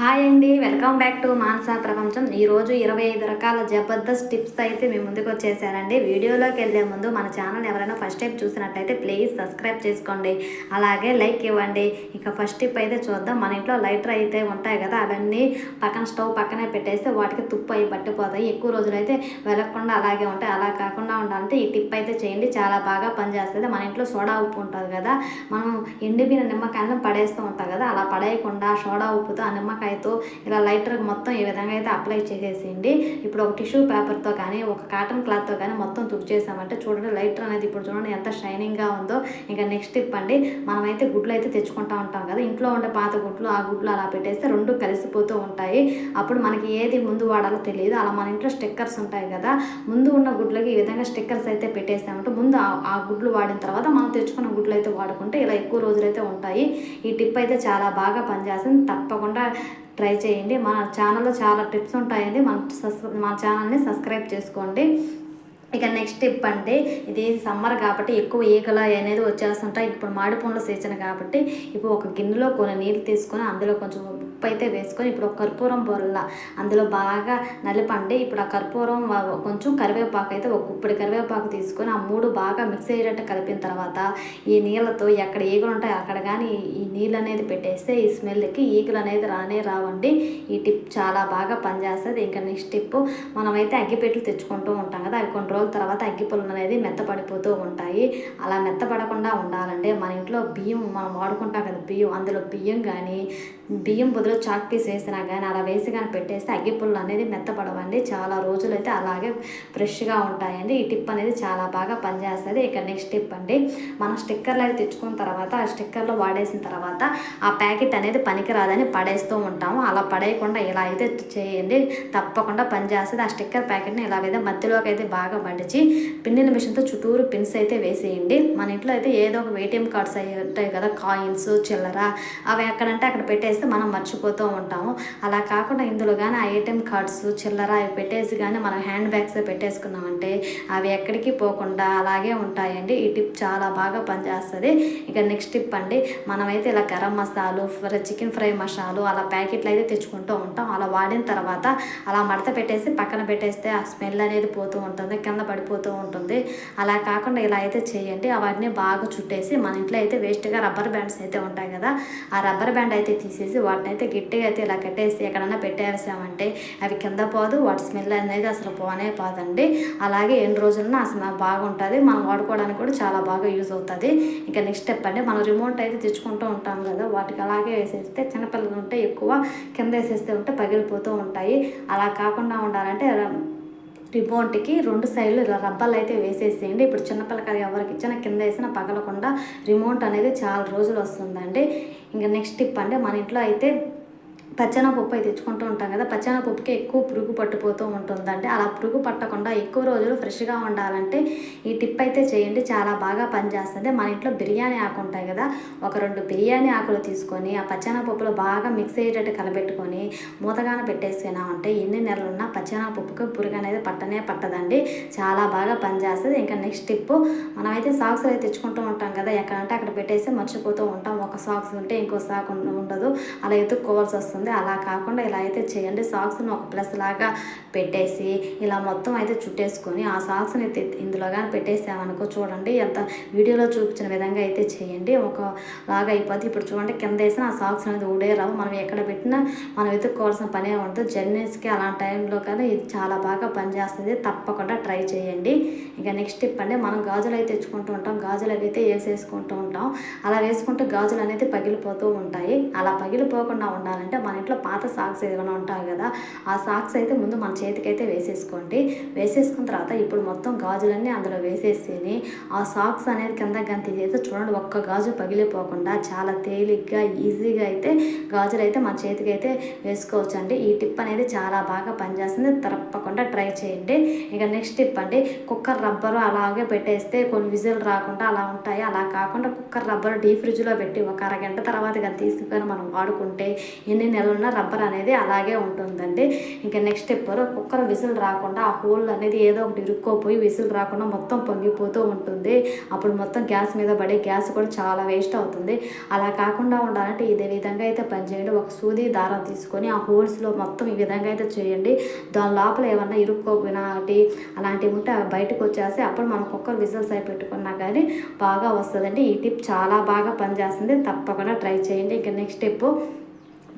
Hi అండి welcome back to Manasa ప్రపంచం. ఈరోజు ఇరవై ఐదు రకాల జబర్దస్త్ టిప్స్ అయితే మేము ముందుకు వచ్చేసానండి. వీడియోలోకి వెళ్ళే ముందు మన ఛానల్ ఎవరైనా ఫస్ట్ టైం చూసినట్టయితే ప్లీజ్ సబ్స్క్రైబ్ చేసుకోండి. అలాగే లైక్ ఇవ్వండి. ఇక ఫస్ట్ టిప్ అయితే చూద్దాం. మన ఇంట్లో లైటర్ అయితే ఉంటాయి కదా అవన్నీ పక్కన స్టవ్ పక్కనే పెట్టేస్తే వాటికి తుప్పు అయి పట్టిపోతాయి. ఎక్కువ రోజులు అయితే వెలగకుండా అలాగే ఉంటాయి. అలా కాకుండా ఉండాలంటే ఈ టిప్ అయితే చేయండి. చాలా బాగా పనిచేస్తుంది. మన ఇంట్లో సోడా ఉప్పు ఉంటుంది కదా మనం ఎండిపోయిన నిమ్మకాయలను పడేస్తూ ఉంటాం కదా అలా పడేయకుండా సోడా ఉప్పుతో ఆ నిమ్మకాయ నిమ్మకాయతో ఇలా లైటర్కి మొత్తం ఈ విధంగా అయితే అప్లై చేసేసేయండి. ఇప్పుడు ఒక టిష్యూ పేపర్తో కానీ ఒక కాటన్ క్లాత్తో కానీ మొత్తం తుక్ చేసామంటే చూడండి లైటర్ అనేది ఇప్పుడు చూడండి ఎంత షైనింగ్గా ఉందో. ఇంకా నెక్స్ట్ టిప్ అండి మనమైతే గుడ్లు అయితే తెచ్చుకుంటా ఉంటాం కదా ఇంట్లో ఉండే పాత గుడ్లు ఆ గుడ్లు అలా పెట్టేస్తే రెండు కలిసిపోతూ ఉంటాయి. అప్పుడు మనకి ఏది ముందు వాడాలో తెలియదు. అలా మన ఇంట్లో స్టిక్కర్స్ ఉంటాయి కదా ముందు ఉన్న గుడ్లకి ఈ విధంగా స్టిక్కర్స్ అయితే పెట్టేసామంటే ముందు ఆ- గుడ్లు వాడిన తర్వాత మనం తెచ్చుకున్న గుడ్లు అయితే వాడుకుంటే ఇలా ఎక్కువ రోజులైతే ఉంటాయి. ఈ టిప్ అయితే చాలా బాగా పనిచేస్తుంది తప్పకుండా ట్రై చేయండి. మన ఛానల్లో చాలా టిప్స్ ఉంటాయండి. మన సస్ మన ఛానల్ని సబ్స్క్రైబ్ చేసుకోండి. ఇక నెక్స్ట్ టిప్ అంటే ఇది సమ్మర్ కాబట్టి ఎక్కువ ఈగలు అనేది వచ్చేస్తుంటాయి. ఇప్పుడు మాడిపండ్ల సీజన్ కాబట్టి ఇప్పుడు ఒక గిన్నెలో కొన్ని నీళ్ళు తీసుకొని అందులో కొంచెం ఉప్పు అయితే వేసుకొని ఇప్పుడు ఒక కర్పూరం బొల్ల అందులో బాగా నలిపండి. ఇప్పుడు ఆ కర్పూరం కొంచెం కరివేపాకు అయితే ఒక గుప్పిడి కరివేపాకు తీసుకొని ఆ మూడు బాగా మిక్స్ అయ్యేటట్టు కలిపిన తర్వాత ఈ నీళ్ళతో ఎక్కడ ఈగలు ఉంటాయి అక్కడ కానీ ఈ నీళ్ళు అనేది పెట్టేస్తే ఈ స్మెల్కి ఈగలు అనేది రానే రావండి. ఈ టిప్ చాలా బాగా పనిచేస్తుంది. ఇంకా నెక్స్ట్ టిప్ మనమైతే అగ్గిపెట్టెలు తెచ్చుకుంటూ ఉంటాం కదా. అవి కొన్ని రోజుల తర్వాత అగ్గిపుల్లలు అనేది మెత్తపడిపోతూ ఉంటాయి. అలా మెత్తపడకుండా ఉండాలంటే మన ఇంట్లో బియ్యం మనం వాడుకుంటాం కదా బియ్యం అందులో బియ్యం కానీ బియ్యం బదులు చాక్ పీస్ వేసినా కానీ అలా వేసి కానీ పెట్టేస్తే అగ్గిపుల్లలు అనేది మెత్తపడవండి. చాలా రోజులైతే అలాగే ఫ్రెష్గా ఉంటాయండి. ఈ టిప్ అనేది చాలా బాగా పనిచేస్తుంది. ఇక నెక్స్ట్ టిప్ అండి. మనం స్టిక్కర్లు అయితే తెచ్చుకున్న తర్వాత ఆ స్టిక్కర్లు వాడేసిన తర్వాత ఆ ప్యాకెట్ అనేది పనికిరాదని పడేస్తూ ఉంటాము. అలా పడేయకుండా ఇలా అయితే చేయండి. తప్పకుండా పనిచేస్తుంది. ఆ స్టిక్కర్ ప్యాకెట్ని ఇలాగైతే మధ్యలోకి అయితే బాగా మడిచి పిన్నిన మిషన్తో చుట్టూరు పిన్స్ అయితే వేసేయండి. మన ఇంట్లో అయితే ఏదో ఒక ఏటీఎం కార్డ్స్ అయ్యి ఉంటాయి కదా కాయిన్స్ చిల్లర అవి ఎక్కడంటే అక్కడ పెట్టేసి పెట్టేస్తే మనం మర్చిపోతూ ఉంటాము. అలా కాకుండా ఇందులో కానీ ఆ ఏటీఎం కార్డ్స్ చిల్లర అవి పెట్టేసి కానీ మనం హ్యాండ్ బ్యాగ్స్ పెట్టేసుకున్నామంటే అవి ఎక్కడికి పోకుండా అలాగే ఉంటాయండి. ఈ టిప్ చాలా బాగా పనిచేస్తుంది. ఇక నెక్స్ట్ టిప్ అండి మనమైతే ఇలా గరం మసాలు చికెన్ ఫ్రై మసాలు అలా ప్యాకెట్లు అయితే తెచ్చుకుంటూ ఉంటాం. అలా వాడిన తర్వాత అలా మడత పెట్టేసి పక్కన పెట్టేస్తే ఆ స్మెల్ అనేది పోతూ ఉంటుంది కింద పడిపోతూ ఉంటుంది. అలా కాకుండా ఇలా అయితే చేయండి. అవన్నీ బాగా చుట్టేసి మన ఇంట్లో అయితే వేస్ట్గా రబ్బర్ బ్యాండ్స్ అయితే ఉంటాయి కదా ఆ రబ్బర్ బ్యాండ్ అయితే తీసేసి వాటిని అయితే గట్టిగా అయితే ఇలా కట్టేసి ఎక్కడన్నా పెట్టేసామంటే అవి కింద పోదు వాటి స్మెల్ అనేది అసలు పోనే పోదండి. అలాగే ఎన్ని రోజులన్నా అసలు బాగుంటుంది. మనం వాడుకోవడానికి కూడా చాలా బాగా యూజ్ అవుతుంది. ఇంకా నెక్స్ట్ స్టెప్ అంటే మనం రిమోట్ అయితే తెచ్చుకుంటూ ఉంటాం కదా వాటికి అలాగే వేసేస్తే చిన్నపిల్లలు ఉంటే ఎక్కువ కింద వేసేస్తే ఉంటే పగిలిపోతూ ఉంటాయి. అలా కాకుండా ఉండాలంటే రిమోట్కి రెండు సైడ్లు ఇలా రబ్బర్లు అయితే వేసేసేయండి. ఇప్పుడు చిన్నపిల్లకాయలు ఎవరికి ఇచ్చినా కింద వేసినా పగలకుండా రిమోట్ అనేది చాలా రోజులు వస్తుందండి. ఇంకా నెక్స్ట్ టిప్ అంటే మన ఇంట్లో అయితే పచ్చనపప్పు అయితే తెచ్చుకుంటూ ఉంటాం కదా పచ్చనపప్పుకి ఎక్కువ పురుగు పట్టుపోతూ ఉంటుందంటే అలా పురుగు పట్టకుండా ఎక్కువ రోజులు ఫ్రెష్గా ఉండాలంటే ఈ టిప్ అయితే చేయండి చాలా బాగా పనిచేస్తుంది. మన ఇంట్లో బిర్యానీ ఆకు ఉంటాయి కదా ఒక రెండు బిర్యానీ ఆకులు తీసుకొని ఆ పచ్చనపప్పులో బాగా మిక్స్ అయ్యేటట్టు కలబెట్టుకొని మూతగాన పెట్టేసినామంటే ఎన్ని నెలలున్నా పచ్చనపప్పుకి పురుగు అనేది పట్టనే పట్టదండి. చాలా బాగా పనిచేస్తుంది. ఇంకా నెక్స్ట్ టిప్ మనమైతే సాక్స్ అయితే తెచ్చుకుంటూ ఉంటాం కదా ఎక్కడంటే అక్కడ పెట్టేసి మర్చిపోతూ ఉంటాం. ఒక సాక్స్ ఉంటే ఇంకో సాక్ ఉండదు. అలా ఎత్తుక్కోవాల్సి వస్తుంది. అలా కాకుండా ఇలా అయితే చేయండి. సాక్స్ని ఒక ప్లస్ లాగా పెట్టేసి ఇలా మొత్తం అయితే చుట్టేసుకొని ఆ సాక్స్ని ఇందులో కానీ పెట్టేసామనుకో చూడండి ఎంత వీడియోలో చూపించిన విధంగా అయితే చేయండి. ఒక లాగా అయిపోద్ది. ఇప్పుడు చూడండి కింద వేసిన ఆ సాక్స్ అనేది ఊడే రావు. మనం ఎక్కడ పెట్టినా మనం వెతుక్కోవాల్సిన పనే ఉంటుంది జర్నీస్కి అలాంటి టైంలో కానీ ఇది చాలా బాగా పనిచేస్తుంది. తప్పకుండా ట్రై చేయండి. ఇంకా నెక్స్ట్ టిప్ అంటే మనం గాజులు అయితే తెచ్చుకుంటూ ఉంటాం. గాజులు అవి అయితే వేసేసుకుంటూ ఉంటాం. అలా వేసుకుంటే గాజులు అనేది పగిలిపోతూ ఉంటాయి. అలా పగిలిపోకుండా ఉండాలంటే మన ఇంట్లో పాత సాక్స్ ఏమైనా ఉంటాయి కదా ఆ సాక్స్ అయితే ముందు మన చేతికైతే వేసేసుకోండి. వేసేసుకున్న తర్వాత ఇప్పుడు మొత్తం గాజులన్నీ అందులో వేసేసి ఆ సాక్స్ అనేది కింద గంతి చేస్తే చూడండి ఒక్క గాజు పగిలిపోకుండా చాలా తేలిగ్గా ఈజీగా అయితే గాజులు అయితే మన చేతికి అయితే వేసుకోవచ్చండి. ఈ టిప్ అనేది చాలా బాగా పనిచేస్తుంది. తప్పకుండా ట్రై చేయండి. ఇక నెక్స్ట్ టిప్ అండి కుక్కర్ రబ్బరు అలాగే పెట్టేస్తే కొన్ని విజిల్ రాకుండా అలా ఉంటాయి. అలా కాకుండా కుక్కర్ రబ్బరు డీ ఫ్రిడ్జ్లో పెట్టి ఒక అరగంట తర్వాత ఇక తీసుకొని మనం వాడుకుంటే ఎన్ని నెలలున్న రబ్బర్ అనేది అలాగే ఉంటుందండి. ఇంకా నెక్స్ట్ స్టెప్ కుక్కర్ విసిల్ రాకుండా ఆ హోల్ అనేది ఏదో ఒకటి ఇరుక్కోపోయి విసిల్ రాకుండా మొత్తం పొంగిపోతూ ఉంటుంది. అప్పుడు మొత్తం గ్యాస్ మీద పడే గ్యాస్ కూడా చాలా వేస్ట్ అవుతుంది. అలా కాకుండా ఉండాలంటే ఇదే విధంగా అయితే పనిచేయండి ఒక సూది దారం తీసుకొని ఆ హోల్స్లో మొత్తం ఈ విధంగా అయితే చేయండి. దాని లోపల ఏమన్నా ఇరుక్కోనాటి అలాంటివి ఉంటే బయటకు వచ్చేసి అప్పుడు మనం కుక్కర్ విజిల్స్ అయి పెట్టుకున్నా కానీ బాగా వస్తుందండి. ఈ టిప్ చాలా బాగా పనిచేస్తుంది. తప్పకుండా ట్రై చేయండి. ఇంకా నెక్స్ట్ స్టెప్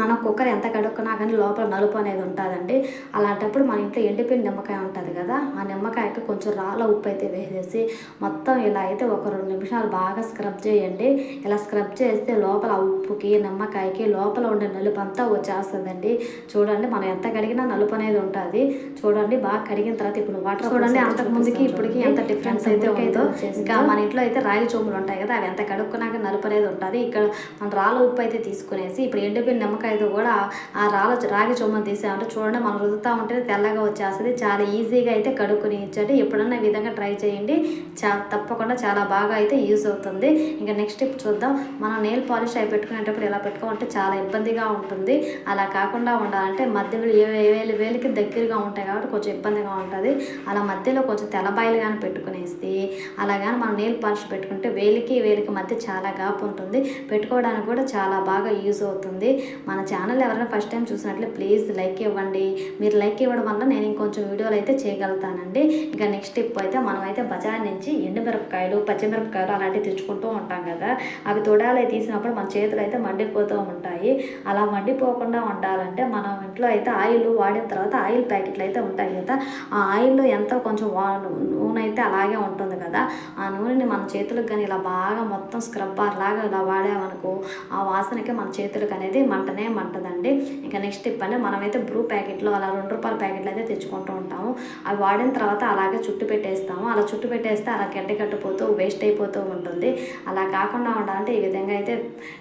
మనం కుక్కర్ ఎంత కడుక్కున్నా కానీ లోపల నలుపు అనేది ఉంటుందండి. అలాంటప్పుడు మన ఇంట్లో ఎండిపోయిన నిమ్మకాయ ఉంటుంది కదా ఆ నిమ్మకాయకి కొంచెం రాళ్ళ ఉప్పు అయితే వేసేసి మొత్తం ఇలా అయితే ఒక రెండు నిమిషాలు బాగా స్క్రబ్ చేయండి. ఇలా స్క్రబ్ చేస్తే లోపల ఆ ఉప్పుకి నిమ్మకాయకి లోపల ఉండే నలుపు అంతా వచ్చేస్తుందండి. చూడండి మనం ఎంత కడిగినా నలుపు అనేది ఉంటుంది. చూడండి బాగా కడిగిన తర్వాత ఇప్పుడు వాటర్ చూడండి అంతకు ముందుకి ఇప్పటికి ఎంత డిఫరెన్స్ అయితే ఉందో. ఇంకా మన ఇంట్లో అయితే రాగి చోములు ఉంటాయి కదా అవి ఎంత కడుక్కున్నాక నలుపు అనేది ఉంటుంది. ఇక్కడ మన రాళ్ళ ఉప్పు అయితే తీసుకునేసి ఇప్పుడు ఎండిపోయిన నిమ్మకాయతో కూడా ఆ రాళ్ళ రాగి చొమ్మను తీసామంటే చూడండి మనం రుదుతా ఉంటే తెల్లగా వచ్చేస్తుంది. చాలా ఈజీగా అయితే కడుక్కుని ఇచ్చండి ఎప్పుడన్నా ఈ విధంగా ట్రై చేయండి. చా తప్పకుండా చాలా బాగా అయితే యూజ్ అవుతుంది. ఇంకా నెక్స్ట్ టిప్ చూద్దాం. మనం నెయిల్ పాలిష్ అవి పెట్టుకునేటప్పుడు ఎలా పెట్టుకోవాలంటే చాలా ఇబ్బందిగా ఉంటుంది. అలా కాకుండా ఉండాలంటే మధ్యలో ఏ వేలు వేలికి దగ్గరగా ఉంటాయి కాబట్టి కొంచెం ఇబ్బందిగా ఉంటుంది. అలా మధ్యలో కొంచెం తెల్లబాయిలు కానీ పెట్టుకునేసి అలా కానీ మనం నెయిల్ పాలిష్ పెట్టుకుంటే వేలికి వేలికి మధ్య చాలా గ్యాప్ ఉంటుంది. పెట్టుకోవడానికి కూడా చాలా బాగా యూజ్ అవుతుంది. మన మన ఛానల్ ఎవరైనా ఫస్ట్ టైం చూసినట్లే ప్లీజ్ లైక్ ఇవ్వండి. మీరు లైక్ ఇవ్వడం వల్ల నేను ఇంకొంచెం వీడియోలు అయితే చేయగలుగుతానండి. ఇంకా నెక్స్ట్ స్టెప్ అయితే మనం అయితే బజార్ నుంచి ఎండుమిరపకాయలు పచ్చిమిరపకాయలు అలాంటివి తెచ్చుకుంటూ ఉంటాం కదా. అవి తొడాలు తీసినప్పుడు మన చేతులు అయితే మండిపోతూ ఉంటాయి. అలా మండిపోకుండా ఉండాలంటే మనం ఇంట్లో అయితే ఆయిల్ వాడిన తర్వాత ఆయిల్ ప్యాకెట్లు అయితే ఉంటాయి కదా. ఆ ఆయిల్లో ఎంతో కొంచెం వా నూనె అయితే అలాగే ఉంటుంది కదా. ఆ నూనెని మన చేతులకు కానీ ఇలా బాగా మొత్తం స్క్రబ్బర్ లాగా ఇలా వాడామనుకో ఆ వాసనకి మన చేతులకు అనేది మంట మంటనే అంటదండి ఇంకా నెక్స్ట్ టిప్ మనమైతే బ్రూ ప్యాకెట్లో అలా రెండు రూపాయల ప్యాకెట్లు అయితే తెచ్చుకుంటూ ఉంటాము. అవి వాడిన తర్వాత అలాగే చుట్టు పెట్టేస్తాము. అలా చుట్టు పెట్టేస్తే అలా గడ్డ కట్టిపోతూ వేస్ట్ అయిపోతూ ఉంటుంది. అలా కాకుండా ఉండాలంటే ఈ విధంగా అయితే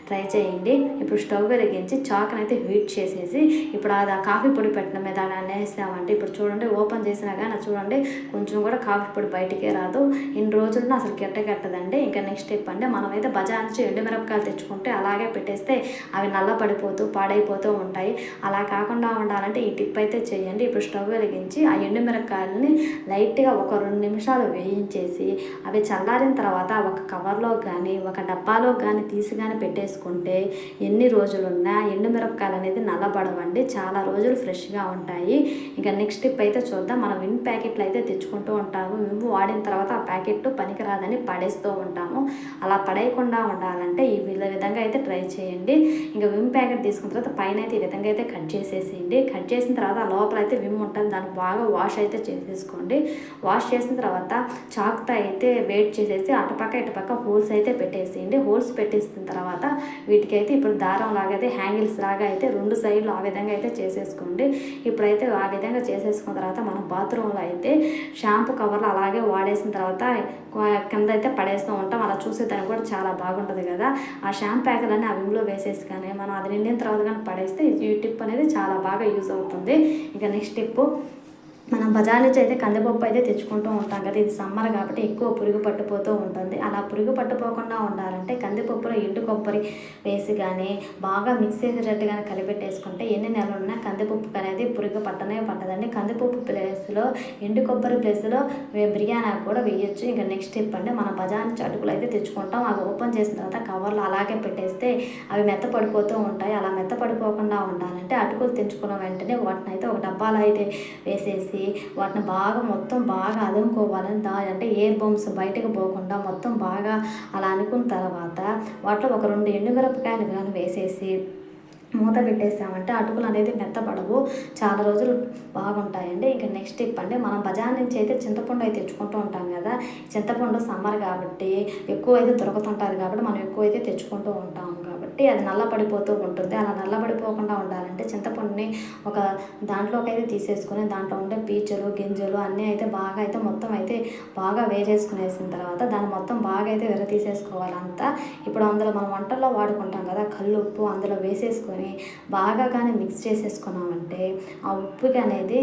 ట్రై చేయండి. ఇప్పుడు స్టవ్ వెలిగించి చాక్ని అయితే హీట్ చేసేసి ఇప్పుడు అది కాఫీ పొడి పెట్టిన మీద అనేసామంటే ఇప్పుడు చూడండి ఓపెన్ చేసినా కానీ చూడండి కొంచెం కూడా కాఫీ పొడి బయటికే రాదు. ఇన్ని రోజుల్లో అసలు కెట్ట కట్టదండి. ఇంకా నెక్స్ట్ స్టెప్ అంటే మనమైతే బజార్ నుంచి ఎండుమిరపకాయలు తెచ్చుకుంటే అలాగే పెట్టేస్తే అవి నల్ల పడిపోతూ పాడైపోతూ ఉంటాయి. అలా కాకుండా ఉండాలంటే ఈ టిప్ అయితే చేయండి. ఇప్పుడు స్టవ్ వెలిగించి ఆ ఎండుమిరపకాయలని లైట్గా ఒక రెండు నిమిషాలు వేయించేసి అవి చల్లారిన తర్వాత ఒక కవర్లో కానీ ఒక డబ్బాలో కానీ తీసి కానీ పెట్టేసుకుంటే ఎన్ని రోజులున్నా ఎండుమిరపకాయలు అనేది నల్లబడవండి. చాలా రోజులు ఫ్రెష్గా ఉంటాయి. ఇంకా నెక్స్ట్ టిప్ అయితే చూద్దాం. మనం విన్ ప్యాకెట్లు అయితే తెచ్చుకుంటూ ఉంటాము. మేము వాడిన తర్వాత ఆ ప్యాకెట్ పనికిరాదని పడేస్తూ ఉంటాము. అలా పడేయకుండా ఉండాలంటే ఈ విధ- విధంగా అయితే ట్రై చేయండి. ఇంకా విమ్ ప్యాకెట్ తీసుకున్న తర్వాత పైన అయితే ఈ విధంగా అయితే కట్ చేసేసేయండి. కట్ చేసిన తర్వాత ఆ లోపల అయితే విమ్ ఉంటుంది. దాన్ని బాగా వాష్ అయితే చేసేసుకోండి. వాష్ చేసిన తర్వాత చాక్తో అయితే వెయిట్ చేసేసి అటుపక్క ఇటుపక్క హోల్స్ అయితే పెట్టేసేయండి. హోల్స్ పెట్టేసిన తర్వాత వీటికైతే ఇప్పుడు దారం లాగా అయితే హ్యాంగిల్స్ లాగా అయితే రెండు సైడ్లు ఆ విధంగా అయితే చేసేసుకోండి. ఇప్పుడైతే ఆ విధంగా చేసేసుకున్న తర్వాత మనం బాత్రూంలో అయితే షాంపూ కవర్లు అలాగే వాడేసిన తర్వాత కింద అయితే పడేస్తూ ఉంటాం. అలా చూసేదానికి కూడా చాలా బాగుంటుంది కదా. ఆ షాంపూ ప్యాకులన్నీ ఆ విమ్లో వేసేసి కానీ మనం అది నిండిన తర్వాత కానీ పడేస్తే ఈ టిప్ అనేది చాలా బాగా యూజ్ అవుతుంది. ఇంకా నెక్స్ట్ టిప్ మనం బజార్ నుంచి అయితే కందిపప్పు అయితే తెచ్చుకుంటూ ఉంటాం కదా ఇది సమ్మర్ కాబట్టి ఎక్కువ పురుగు పట్టుపోతూ ఉంటుంది. అలా పురుగు పట్టుపోకుండా ఉండాలంటే కందిపప్పులో ఎండు కొబ్బరి వేసి కానీ బాగా మిక్స్ చేసేటట్టు కానీ కలిపెట్టేసుకుంటే ఎన్ని నెలలు ఉన్నా కందిపప్పు అనేది పురుగు పట్టనే పట్టదండి. కందిపప్పు ప్లేస్లో ఎండు కొబ్బరి ప్లేస్లో బిర్యానీ కూడా వేయొచ్చు. ఇంకా నెక్స్ట్ స్టెప్ అంటే మనం బజార్ నుంచి అటుకులు అయితే తెచ్చుకుంటాం. అవి ఓపెన్ చేసిన తర్వాత కవర్లో అలాగే పెట్టేస్తే అవి మెత్త పడిపోతూ ఉంటాయి. అలా మెత్త పడిపోకుండా ఉండాలంటే అటుకులు తెచ్చుకున్న వెంటనే వాటిని అయితే ఒక డబ్బాలో అయితే వేసేసి వాటిని బాగా మొత్తం బాగా అదుముకోవాలని దా అంటే ఎయిర్ బంప్స్ బయటకు పోకుండా మొత్తం బాగా అలా అనుకున్న తర్వాత వాటిలో ఒక రెండు ఎండుమిరపకాయలు కానీ వేసేసి మూత పెట్టేసామంటే అటుకులు అనేది మెత్తపడవు చాలా రోజులు బాగుంటాయండి. ఇంకా నెక్స్ట్ టిప్ అండి మనం బజార్ నుంచి అయితే చింతపండు అయితే తెచ్చుకుంటూ ఉంటాం కదా. చింతపండు సమ్మర్ కాబట్టి ఎక్కువ అయితే దొరుకుతుంటుంది కాబట్టి మనం ఎక్కువ అయితే తెచ్చుకుంటూ ఉంటాం కాబట్టి అది నల్లపడిపోతూ ఉంటుంది. అలా నల్లబడిపోకుండా ఉండాలంటే చింతపండుని ఒక దాంట్లోకి అయితే తీసేసుకొని దాంట్లో ఉండే పీచులు గింజలు అన్నీ అయితే బాగా అయితే మొత్తం అయితే బాగా వేరేసుకునేసిన తర్వాత దాన్ని మొత్తం బాగా అయితే విర తీసేసుకోవాలంతా ఇప్పుడు అందులో మనం వంటల్లో వాడుకుంటాం కదా కళ్ళు ఉప్పు అందులో వేసేసుకొని బాగా కానీ మిక్స్ చేసేసుకున్నామంటే ఆ ఉప్పుకి అనేది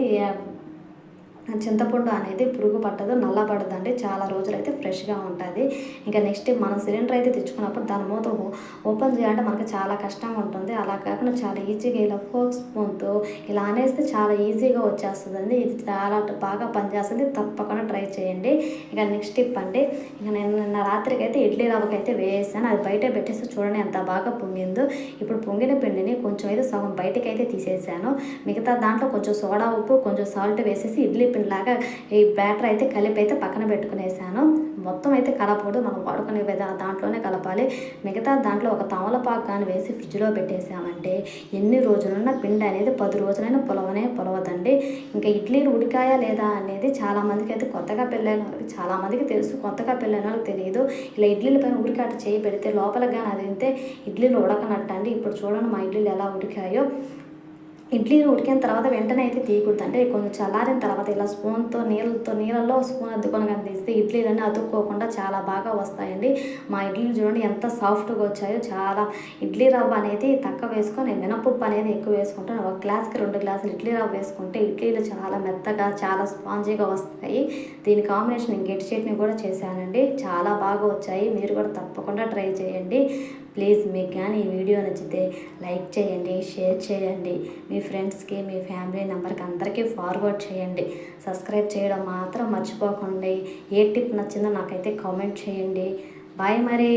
చింతపండు అనేది పురుగు పట్టదు నల్లబడదండి చాలా రోజులైతే ఫ్రెష్గా ఉంటుంది. ఇంకా నెక్స్ట్ మనం సిలిండర్ అయితే తెచ్చుకున్నప్పుడు దాని మూత ఓ- ఓపెన్ చేయాలంటే మనకి చాలా కష్టంగా ఉంటుంది. అలా కాకుండా చాలా ఈజీగా ఇలా ఫోక్ స్పూన్తో ఇలా అనేస్తే చాలా ఈజీగా వచ్చేస్తుందండి. ఇది చాలా బాగా పనిచేస్తుంది. తప్పకుండా ట్రై చేయండి. ఇంకా నెక్స్ట్ టిప్ ఇక నేను నిన్న రాత్రికి అయితే ఇడ్లీ రవ్వకి అయితే వేసాను అది బయట పెట్టేసి చూడండి ఎంత బాగా పొంగిందో. ఇప్పుడు పొంగిన పిండిని కొంచెం అయితే సగం బయటకి అయితే తీసేసాను. మిగతా దాంట్లో కొంచెం సోడా ఉప్పు కొంచెం సాల్ట్ వేసేసి ఇడ్లీ లాగా ఈ బ్యాటర్ అయితే కలిపి అయితే పక్కన పెట్టుకునేసాను. మొత్తం అయితే కలపకూడదు. మనం వాడుకునే విధానం దాంట్లోనే కలపాలి. మిగతా దాంట్లో ఒక తమలపాకు కానీ వేసి ఫ్రిడ్జ్లో పెట్టేసామంటే ఎన్ని రోజులున్నా పిండి అనేది పది రోజులైనా పొలవనే పొలవదండి. ఇంకా ఇడ్లీలు ఉడికాయా లేదా అనేది చాలామందికి అయితే కొత్తగా పెళ్ళైన వాళ్ళకి చాలామందికి తెలుసు. కొత్తగా పెళ్ళైన వాళ్ళకి తెలియదు. ఇలా ఇడ్లీల పైన ఉడికాట చేయి పెడితే లోపల కానీ అది ఇడ్లీలు ఉడకనట్టు అండి ఇప్పుడు చూడండి మా ఇడ్లీలు ఎలా ఉడికాయో. ఇడ్లీని ఉడికిన తర్వాత వెంటనే అయితే తీయకూడదు అంటే కొంచెం చల్లారిన తర్వాత ఇలా స్పూన్తో నీళ్ళతో నీళ్ళల్లో స్పూన్ అద్దుకొని కానీ తీస్తే ఇడ్లీలన్నీ అతుక్కోకుండా చాలా బాగా వస్తాయండి. మా ఇడ్లీలు చూడండి ఎంత సాఫ్ట్గా వచ్చాయో చాలా ఇడ్లీ రవ్వ అనేది తక్కువ వేసుకొని మినపప్పు అనేది ఎక్కువ వేసుకుంటాను ఒక గ్లాస్కి రెండు గ్లాసులు ఇడ్లీ రవ్వ వేసుకుంటే ఇడ్లీలు చాలా మెత్తగా చాలా స్పాంజీగా వస్తాయి. దీని కాంబినేషన్ నేను చట్నీ కూడా చేశానండి. చాలా బాగా వచ్చాయి. మీరు కూడా తప్పకుండా ట్రై చేయండి. ప్లీజ్ మీకు కానీ ఈ వీడియో నచ్చితే లైక్ చేయండి షేర్ చేయండి. మీ ఫ్రెండ్స్కి మీ ఫ్యామిలీ నెంబర్కి అందరికీ ఫార్వర్డ్ చేయండి. సబ్స్క్రైబ్ చేయడం మాత్రం మర్చిపోకండి. ఏ టిప్ నచ్చిందో నాకైతే కామెంట్ చేయండి. బాయ్ మరి.